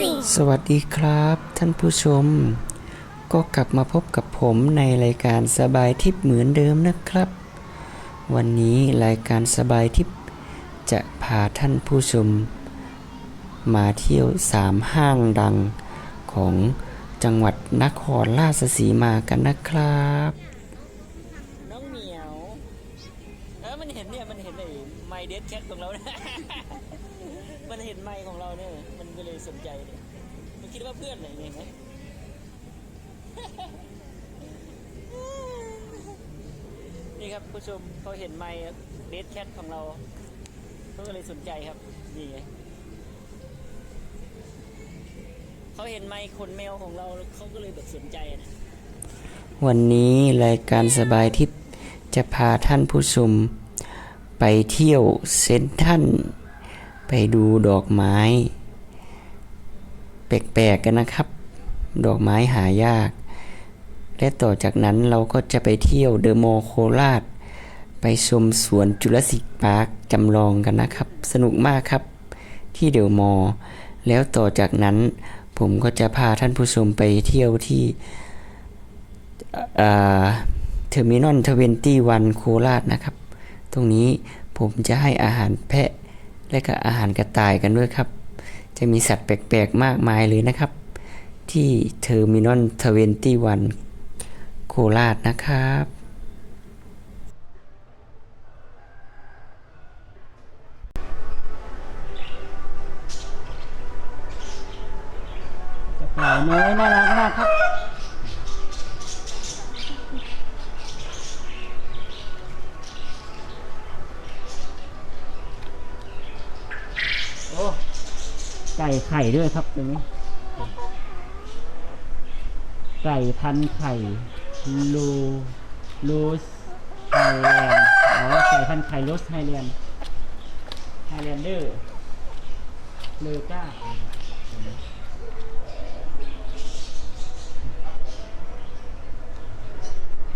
Amazing สวัสดีครับ ท่านผู้ชม ก็กลับมาพบกับผมในรายการสบายทิพย์เหมือนเดิมนะครับ วันนี้รายการสบายทิพย์จะพาท่านผู้ชม มาเที่ยวสามห้างดังของจังหวัดนครราชสีมากันนะครับน้องเหมียวเออมันเห็นเนี่ยมันเห็นไอ้ไมเดสแคทของเราเนี่ยมันเห็นไมค์ของเราเนี่ยมันก็เลย สนใจเนี่ยมันคิดว่าเพื่อนอะไรเงี้ยไหมนี่ครับผู้ชมเขาเห็นไมค์เดสแคทของเราเขาก็เลยสนใจครับ นี่ไงเขาเห็นไมค์ขนแมวของเราเขาก็เลยแบบสนใจนะวันนี้รายการสบายทิพย์จะพาท่านผู้ชม ไปเที่ยวเซนทันไปดูดอกไม้ แปลกๆกันนะครับ ดอกไม้หายาก และต่อจากนั้นเราก็จะไปเที่ยวเดอะมอลล์โคราช ไปชมสวนจุลศิษย์พาร์คจำลองกันนะครับ สนุกมากครับ ที่เดอะมอลแล้วต่อจากนั้นผมก็จะพาท่านผู้ชมไปเที่ยวที่เทอร์มินอลทเวนตี้วันโคราชนะครับ ตรงนี้ผมจะให้อาหารแพะและก็อาหารกระต่ายกันด้วยครับ จะมีสัตว์แปลกๆ มากมายเลยนะครับ ที่เทอร์มินอลทเวนตี้วันโคราชนะครับกระต่ายน้อยน่ารักมากครับ ไก่ไข่ด้วยครับตรงนี้ไก่พันไข่ลูลูสไฮแลนด์อ๋อไก่พันไข่ลูสไฮแลนด์ไฮแลนเดอร์เลก้า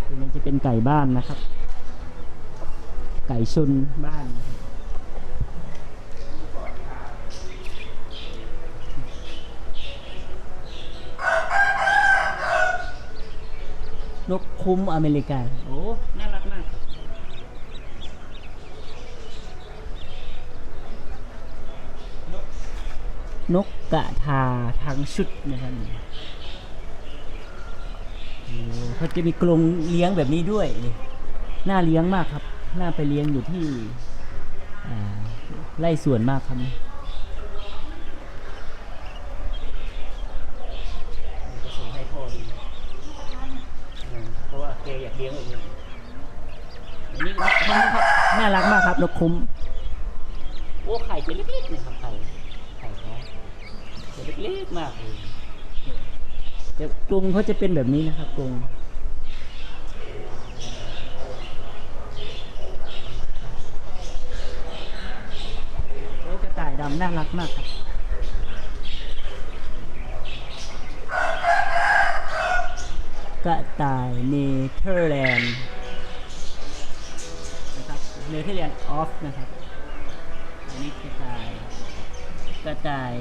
ตัวนี้จะเป็นไก่บ้านนะครับ ไก่ชุนบ้านนะครับ นกคุ้มอเมริกันโอ้ น่ารักมาก นกกระทาทั้งชุดนะครับเขาจะมีกรงเลี้ยงแบบนี้ด้วยนี่น่าเลี้ยงมากครับ น่าไปเลี้ยงอยู่ที่ไร่สวนมากครับนี่ผสมให้พ่อดี เพราะว่าแกอยากเลี้ยงแบบนี้อันนี้นกคุ้มครับ น่ารักมากครับนกคุ้มโอ้ไข่จะเล็กๆนะครับไข่ไข่เขาจะเล็กๆมากเลยแต่กรงเขาจะเป็นแบบนี้นะครับกรงโอ้กระต่ายดำน่ารักมากครับกระต่ายเนเธอร์แลนด์ นะครับเนเธอร์แลนด์ออฟนะครับ อันนี้กระต่าย กระต่าย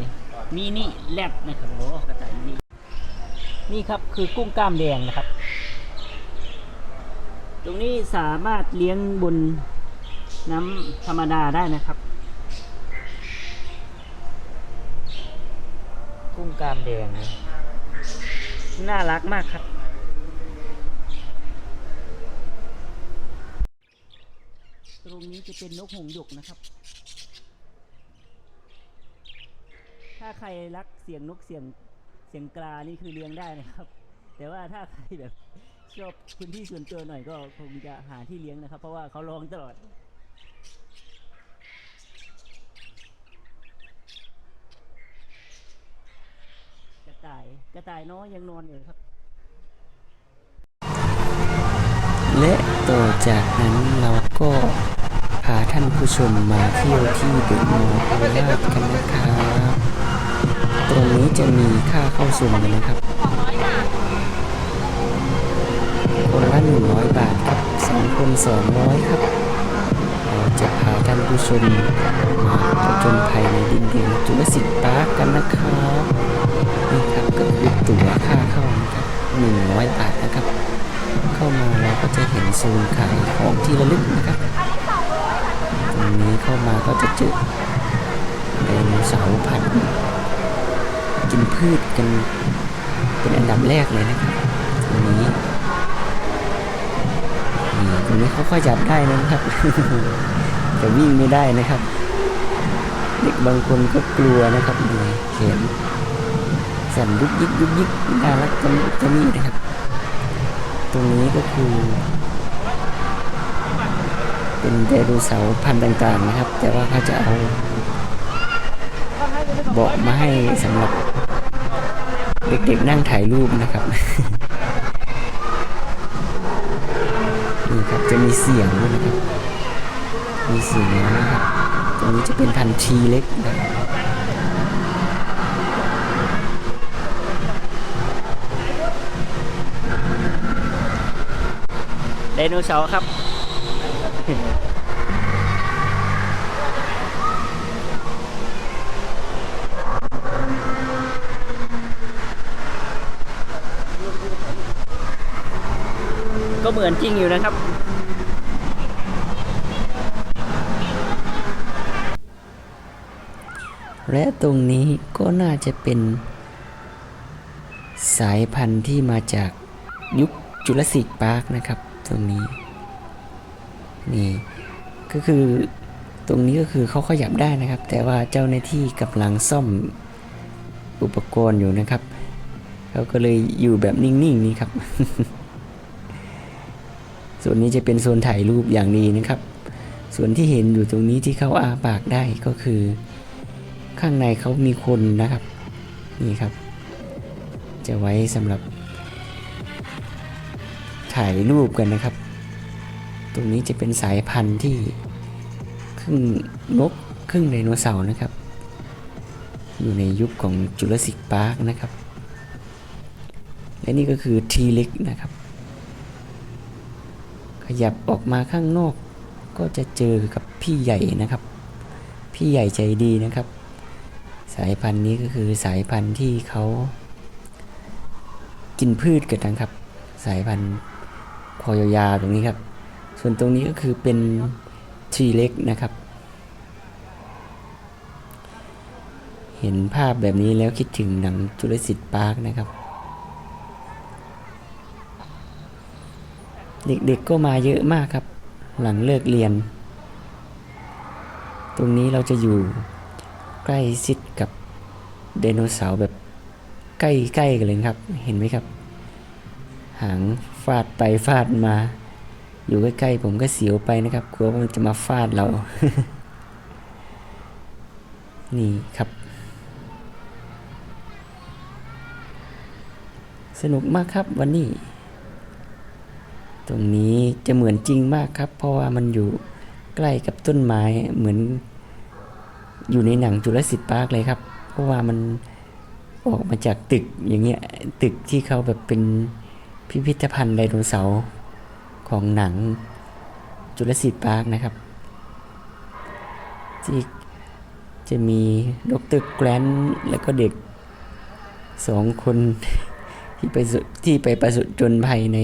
มินิแลบนะครับโอ้กระต่ายมินินี่ครับคือกุ้งกล้ามแดงนะครับ ตรงนี้สามารถเลี้ยงบนน้ำธรรมดาได้นะครับ กุ้งกล้ามแดง น่ารักมากครับ รงนี้จะเป็นนกหงส์หยกนะครับ ถ้าใครรักเสียงนกเสียงเสียงกลานี่คือเลี้ยงได้นะครับ แต่ว่าถ้าใครแบบชอบพื้นที่ส่วนตัวหน่อยก็คงจะหาที่เลี้ยงนะครับ เพราะว่าเขาร้องตลอด กระต่ายกระต่ายน้อยยังนอนอยู่ครับ และต่อจากนั้นเราก็าท่านผู้ชมมาเที่ยวที่เดอะมอลล์โคราชกันนะครับตรงนี้จะมีค่าเข้าชมนะครับคนละหนึ่งร้อยบาทครับสองคนสองร้อยครับเราจะพาท่านผู้ชมมาประจนภัยในดินแดนจุลศิลป์ปาร์กกันนะครับนี่ครับก็คือตั๋วค่าเข้าครับหนึ่งร้อยบาทนะครับ เข้ามาเราก็จะเห็นโซนขายของที่ระลึกนะครับ รงนี้เข้ามาก็จะเจอไดโนเสาพันกินพืชกันเป็นอันดับแรกเลยนะครับตรงนี้นี่ตรงนี้เขาก็จับได้นะครับแต่วิ่งไม่ได้นะครับ เด็กบางคนก็กลัวนะครับนี่เห็นสั่นยุกยิกยุกยิกน่ารักตรงนี้ตรงนี้นะครับ ตรงนี้ก็คือ เป็นไดโนเสาร์พันธุ์ต่างๆนะครับ แต่ว่าเขาจะเอาเบาะมาให้สำหรับเด็กๆนั่งถ่ายรูปนะครับนี่ครับจะมีเสียงด้วยนะครับ มีเสียงนะครับตรงนี้จะเป็นพันธีเล็กนะครับไดโนเสาร์ครับ ก็เหมือนจริงอยู่นะครับ และตรงนี้ก็น่าจะเป็น สายพันธุ์ที่มาจากยุคจุลศิกพาร์คนะครับ ตรงนี้ นี่ ก็คือตรงนี้ก็คือเขาขยับได้นะครับ แต่ว่าเจ้าหน้าที่กำลังซ่อมอุปกรณ์อยู่นะครับเขาก็เลยอยู่แบบนิ่งๆนี่ครับ ส่วนนี้จะเป็นโซนถ่ายรูปอย่างดีนะครับ ส่วนที่เห็นอยู่ตรงนี้ที่เขาอาปากได้ก็คือ ข้างในเขามีคนนะครับนี่ครับ จะไว้สำหรับ ถ่ายรูปกันนะครับ ตรงนี้จะเป็นสายพันธุ์ที่ครึ่งนกครึ่งไดโนเสาร์นะครับ อยู่ในยุคของจุลศิกพาร์คนะครับ และนี่ก็คือทีเล็กนะครับ ยับออกมาข้างนอก ก็จะเจอกับพี่ใหญ่นะครับ พี่ใหญ่ใจดีนะครับ สายพันธุ์นี้ก็คือสายพันธุ์ที่เขากินพืชกันนะครับ สายพันธุ์คอยยาตรงนี้ครับ ส่วนตรงนี้ก็คือเป็นทีเล็กนะครับ เห็นภาพแบบนี้แล้วคิดถึงหนังจุลศิษย์ปาร์คนะครับ เด็กๆก็มาเยอะมากครับ หลังเลิกเรียน ตรงนี้เราจะอยู่ใกล้ชิดกับไดโนเสาร์แบบใกล้ๆกันเลยครับ เห็นไหมครับ หางฟาดไปฟาดมา อยู่ใกล้ๆผมก็เสียวไปนะครับกลัวว่ามันจะมาฟาดเรา นี่ครับ สนุกมากครับวันนี้ ตรงนี้จะเหมือนจริงมากครับ เพราะว่ามันอยู่ใกล้กับต้นไม้เหมือน อยู่ในหนังจุลศิษย์ปาร์คเลยครับ เพราะว่ามันออกมาจากตึกอย่างเงี้ยตึกที่เขาแบบเป็นพิพิธภัณฑ์ไดโนเสาร์ของหนังจุลศิษย์ปาร์คนะครับ ที่จะมีดรแกรนแล้วก็เด็กสองคนที่ไปที่ไปประสบจนภัยใน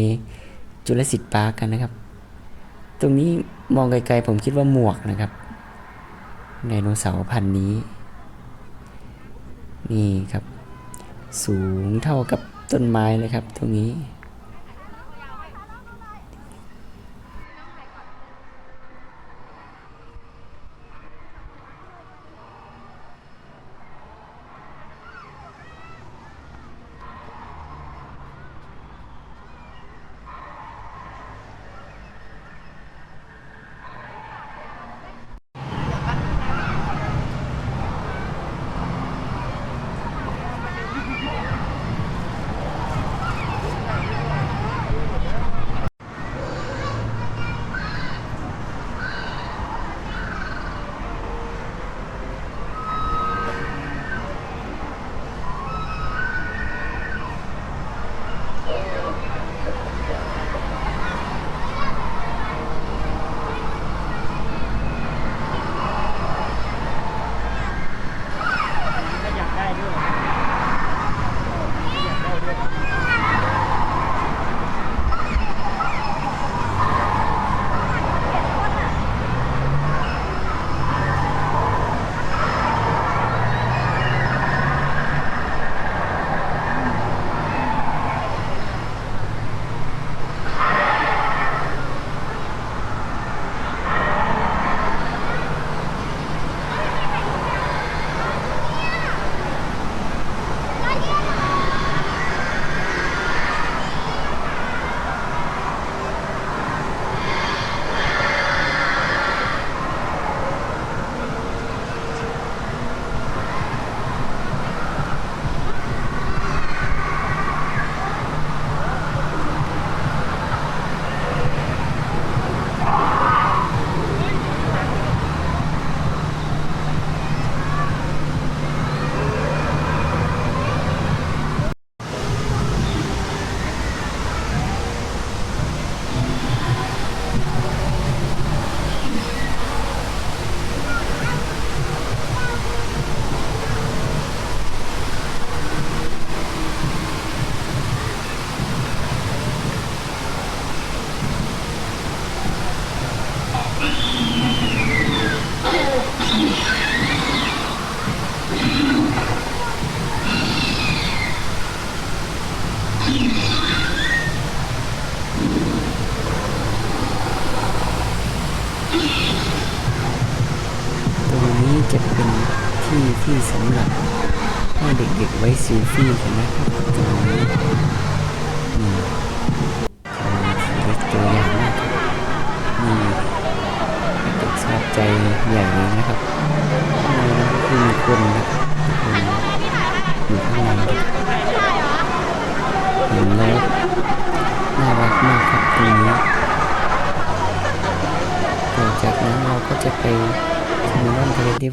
จุลศิษย์ปาร์กกันนะครับ ตรงนี้มองไกลๆผมคิดว่าหมวกนะครับไดโนเสาร์พันธุ์นี้ นี่ครับ สูงเท่ากับต้นไม้เลยครับตรงนี้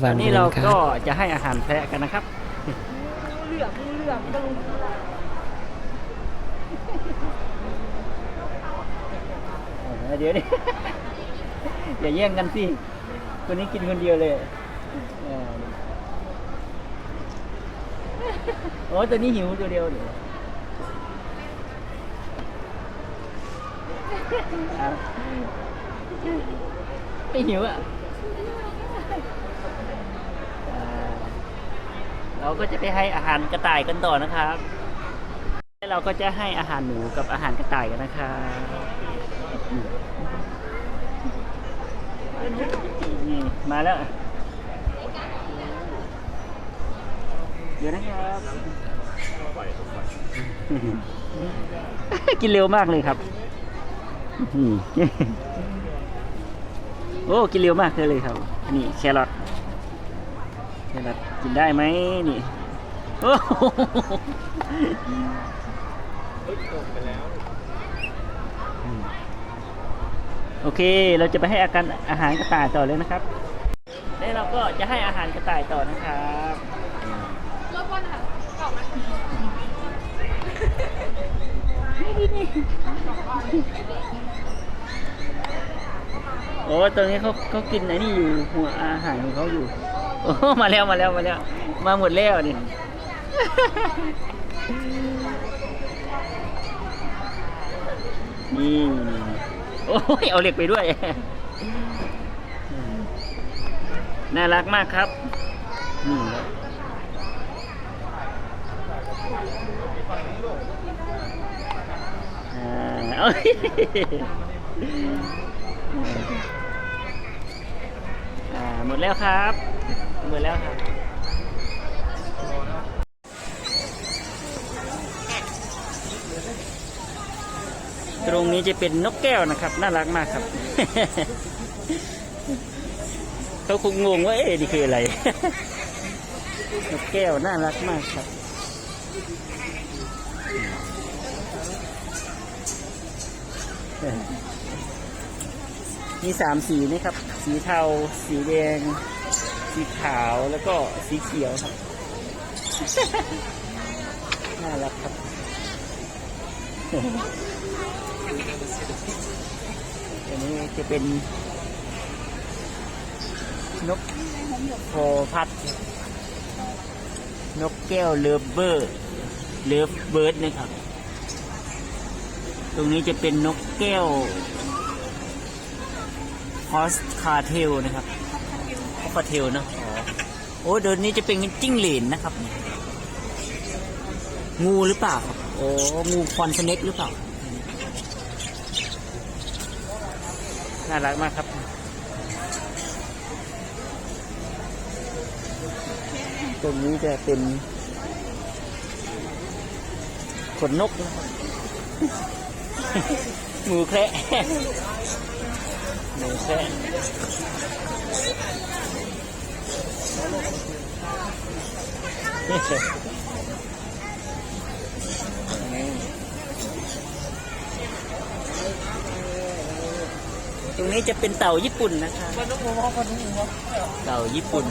รอนทะเลที่วันนี่กัเราก็จะให้อาหารแพะกันนะครับเดี๋ยวดิ อย่าแย่งกันสิคนนี้กินคนเดียวเลยเออโอ้ตัวนี้หิวตัวเดียวเดี๋ยวเอาไม่หิวอะ อ่าเราก็จะไปให้อาหารกระต่ายกันต่อนะครับแล้วเราก็จะให้อาหารหนูกับอาหารกระต่ายกันนะครับนี่มาแล้ว เดี๋ยวนะครับ กินเร็วมากเลยครับอืม โอ้กินเร็วมากเลยครับ อันนี้แครอทแครอทกินได้ไหมนี่โอ้โหโอเค เราจะไปให้อาการอาหารกระต่ายต่อเลยนะครับ แล้วเราก็จะให้อาหารกระต่ายต่อนะครับ โอ้ตรงนี้เขาเขากินไอ้นี่อยู่หัวอาหารของเขาอยู่ โอ้มาแล้วมาแล้วมาแล้ว มาหมดแล้วนี่นี่โอ้ยเอาเหล็กไปด้วย น่ารักมากครับนี่ครับอ่า อ่าหมดแล้วครับ หมดแล้วครับตรงนี้จะเป็นนกแก้วนะครับ น่ารักมากครับ เขาคงงงว่าเอ๊ะนี่คืออะไร นกแก้วน่ารักมากครับ มีสามสีนะครับ สีเทา สีแดง สีขาวแล้วก็สีเขียวครับ น่ารักครับ อันนี้จะเป็นนกโพพัด นกแก้วเลิฟเบอร์เลิฟเบิร์ดนะครับ ตรงนี้จะเป็นนกแก้วฮ อสคาเทลนะครับฮอสคาเทลเนอะโอ้เดี๋ยวนี้จะเป็นจิ้งเหลนนะครับ งูหรือเปล่าครับโอ้งูคอนสเน็กหรือเปล่า น่ารักมากครับตรงนี้จะเป็นขนนกนะครับหมูแคระหมูแคระ ตรงนี้จะเป็นเต่าญี่ปุ่นนะคะ เต่าญี่ปุ่น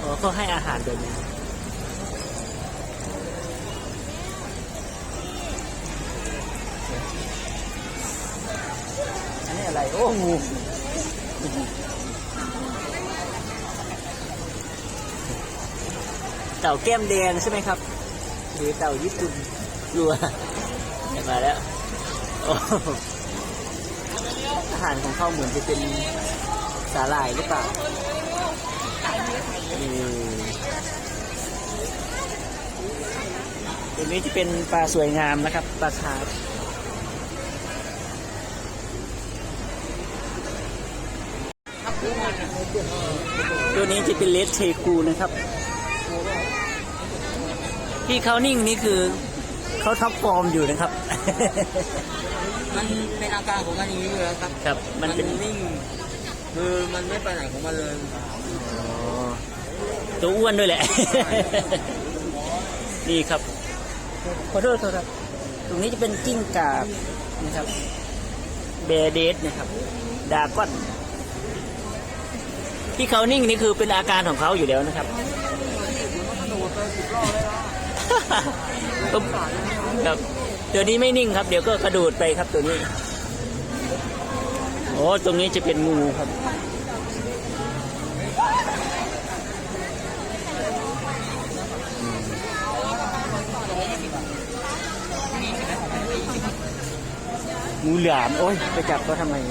อ๋อเขาให้อาหารแบบนี้ โอ้งูเต่าแก้มแดงใช่ไหมครับ หรือเต่าญี่ปุ่นรัวเห็นมาแล้วอาหารของเขาเหมือนจะเป็นสาหร่ายหรือเปล่านี่ตัวนี้จะเป็นปลาสวยงามนะครับ ปลาคาร์ ตัวนี้จะเป็นเลสเทกูนะครับ ที่เขานิ่งนี่คือเขาท็อปฟอร์มอยู่นะครับ มันเป็นอาการของมันอย่างนี้อยู่แล้วครับครับมันเป็น นิ่ง คือมันไม่ไปไหนของมันเลยตัวอ้วนด้วยแหละ นี่ครับ ขอโทษขอโทษครับ ตรงนี้จะเป็นกิ้งก่านะครับ เบเดสนะครับ ดากอน ที่เขานิ่งนี่คือเป็นอาการของเขาอยู่แล้วนะครับครับตัวนี้ไม่นิ่งครับ เดี๋ยวก็กระโดดไปครับตัวนี้โอ้ตรงนี้จะเป็นงูครับงูเหลือมโอ้ยไปจับเขาทำไมเอ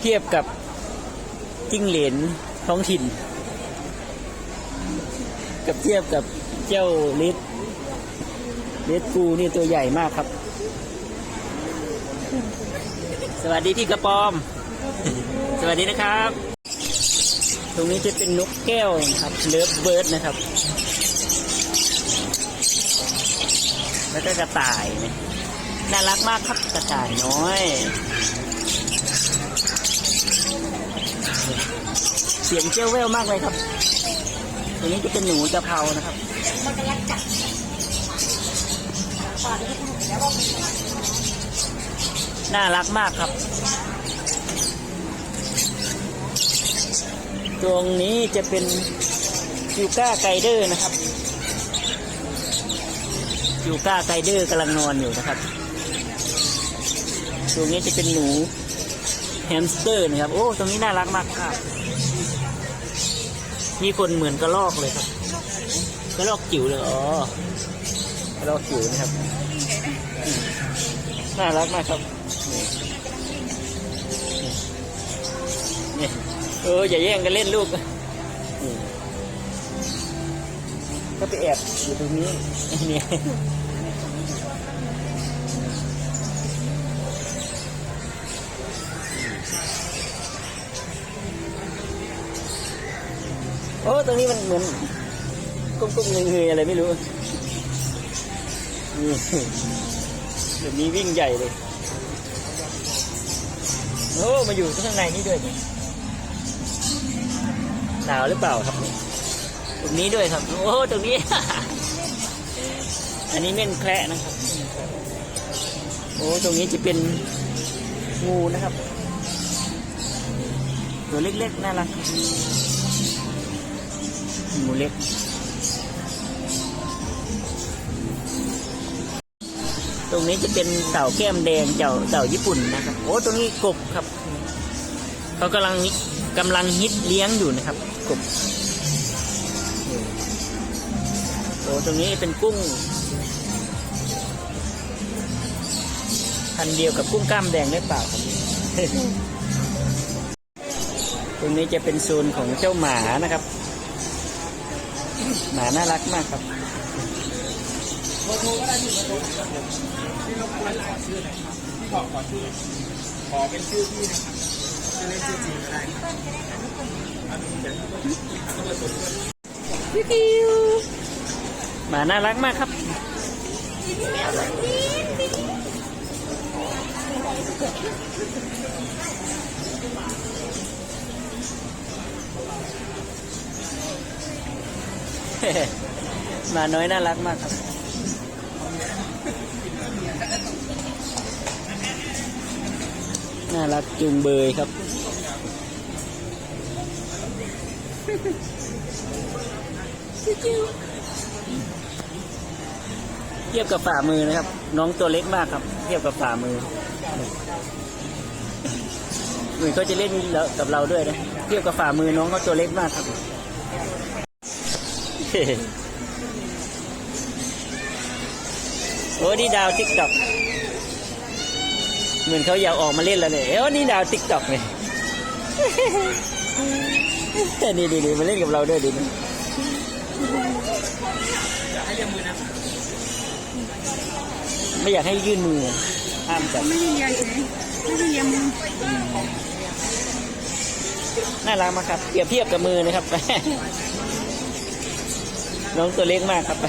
เทียบกับจิ้งเหลนท้องถิ่น กับเทียบกับเจ้าเลดเลดกูนี่ตัวใหญ่มากครับ สวัสดีที่กระปอม สวัสดีนะครับ ตรงนี้จะเป็นนกแก้วนะครับเลิฟเบิร์ดนะครับ แล้วก็กระต่ายนะ น่ารักมากครับกระต่ายน้อย เสียงเจ้าแววมากเลยครับตัวนี้จะเป็นหนูกะเพรานะครับน่ารักมากครับ ตรงนี้จะเป็นยูก้าไกเดอร์นะครับยูก้าไกเดอร์กำลังนอนอยู่นะครับ ตรงนี้จะเป็นหนูแฮมสเตอร์นะครับ โอ้ ตรงนี้น่ารักมากครับมีคนเหมือนกระลอกเลยครับกระลอกจิ๋วเลย อ๋อกระลอกจิ๋วนะครับ น่ารักมากครับ นี่เออ อย่าแย่งกันเล่นลูกก็ไปแอบอยู่ตรงนี้นี่โอ้ตรงนี้มันเหมือนกุ้งๆเงยๆอะไรไม่รู้ นี่เดี๋ยวนี้วิ่งใหญ่เลย โอ้มาอยู่ข้างในนี่ด้วยหนาวหรือเปล่าครับ ตรงนี้ด้วยครับ โอ้ตรงนี้ อันนี้เม่นแคระนะครับ โอ้ตรงนี้จะเป็นงูนะครับ ตัวเล็กๆน่ารักูเล็ก ตรงนี้จะเป็นเต่าแก้มแดงเจ้าเต่าญี่ปุ่นนะครับ โอ้ตรงนี้กบครับ เขากำลังกำลังฮิตเลี้ยงอยู่นะครับ กบ โอ้ตรงนี้เป็นกุ้งพันเดียวกับกุ้งกล้ามแดงได้เปล่าครับตรงนี้จะเป็นโซนของเจ้าหมานะครับ หมาน่ารักมากครับที่รบกวนขอชื่อหน่ครับที่ขอขอชื่อขอเป็นชื่อพี่นะครับชื่อเชื่อจริงก็ได้ครับพิวพิวหมาน่ารักมากครับ หมาน้อยน่ารักมากครับน่ารักจุงเบยครับ เทียบกับฝ่ามือนะครับ น้องตัวเล็กมากครับ เทียบกับฝ่ามือเหมือนเขาจะเล่นกับเราด้วยนะ เทียบกับฝ่ามือน้องเขาตัวเล็กมากครับ โอ้นี่ดาวติ๊กต็อกเหมือนเขาอยากออกมาเล่นแล้วเนี่ยเอ้านี่ดาวติ๊กต็อกเนี่ยนี่ดีดีมาเล่นกับเราด้วยดิไม่อยากให้ยื่นมือห้ามจับไม่ได้เรียนเองไม่ได้เรียนมือน่ารักมากครับเปรียบเทียบกับมือนะครับ น้องตัวเล็กมากครับไป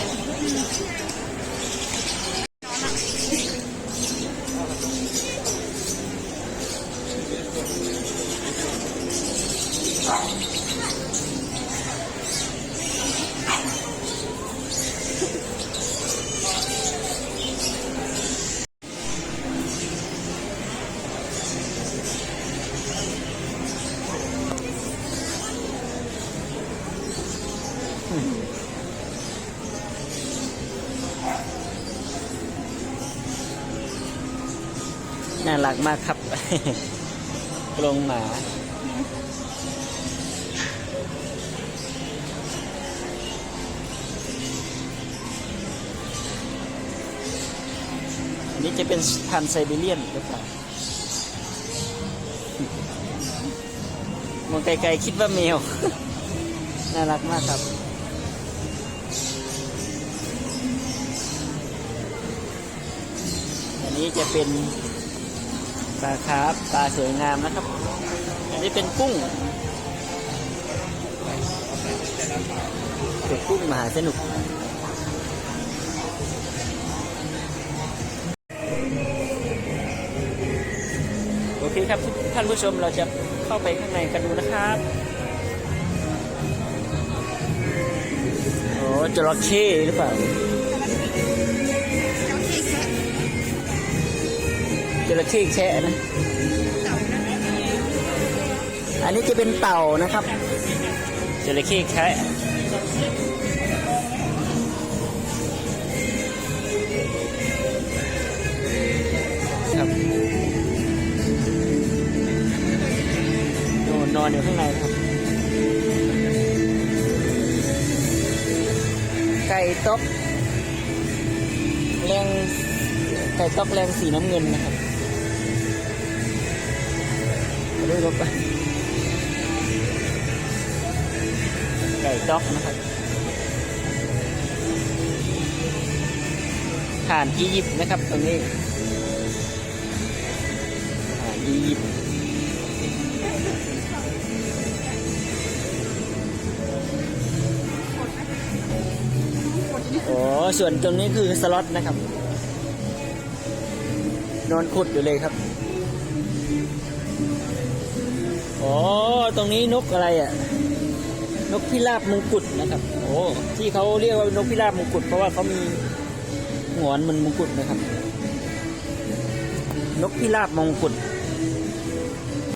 น่ารักมากครับ กรงหมา อันนี้จะเป็นพันไซบีเรียนหรือเปล่ามองไกลๆคิดว่าแมว น่ารักมากครับอันนี้จะเป็น ปลาคร์ฟปลาสวยงามนะครับ อันนี้เป็นกุ้งเป็นกุ้งมหาสนุกโอเคครับท่านผู้ชมเราจะเข้าไปข้างในกันดูนะครับโอ้จระเข้หรือเปล่า จระเข้แคะนะ อันนี้จะเป็นเต่านะครับจระเข้แคะครับโน่นนอนอยู่ข้างในครับ ไก่ต๊อกแรงไก่ต๊อกแรงสีน้ำเงินนะครับ มาดูรถไปไก่ต๊อกนะครับฐานอียิปต์นะครับตรงนี้ฐานอียิปต์โอ้ส่วนตรงนี้คือสล็อตนะครับ นอนขุดอยู่เลยครับ อ๋อ ตรงนี้นกอะไรอะ นกพิราบมงกุฎนะครับ โอ้ ที่เขาเรียกว่านกพิราบมงกุฎเพราะว่าเขามีหงอนมันมงกุฎนะครับ นกพิราบมงกุฎ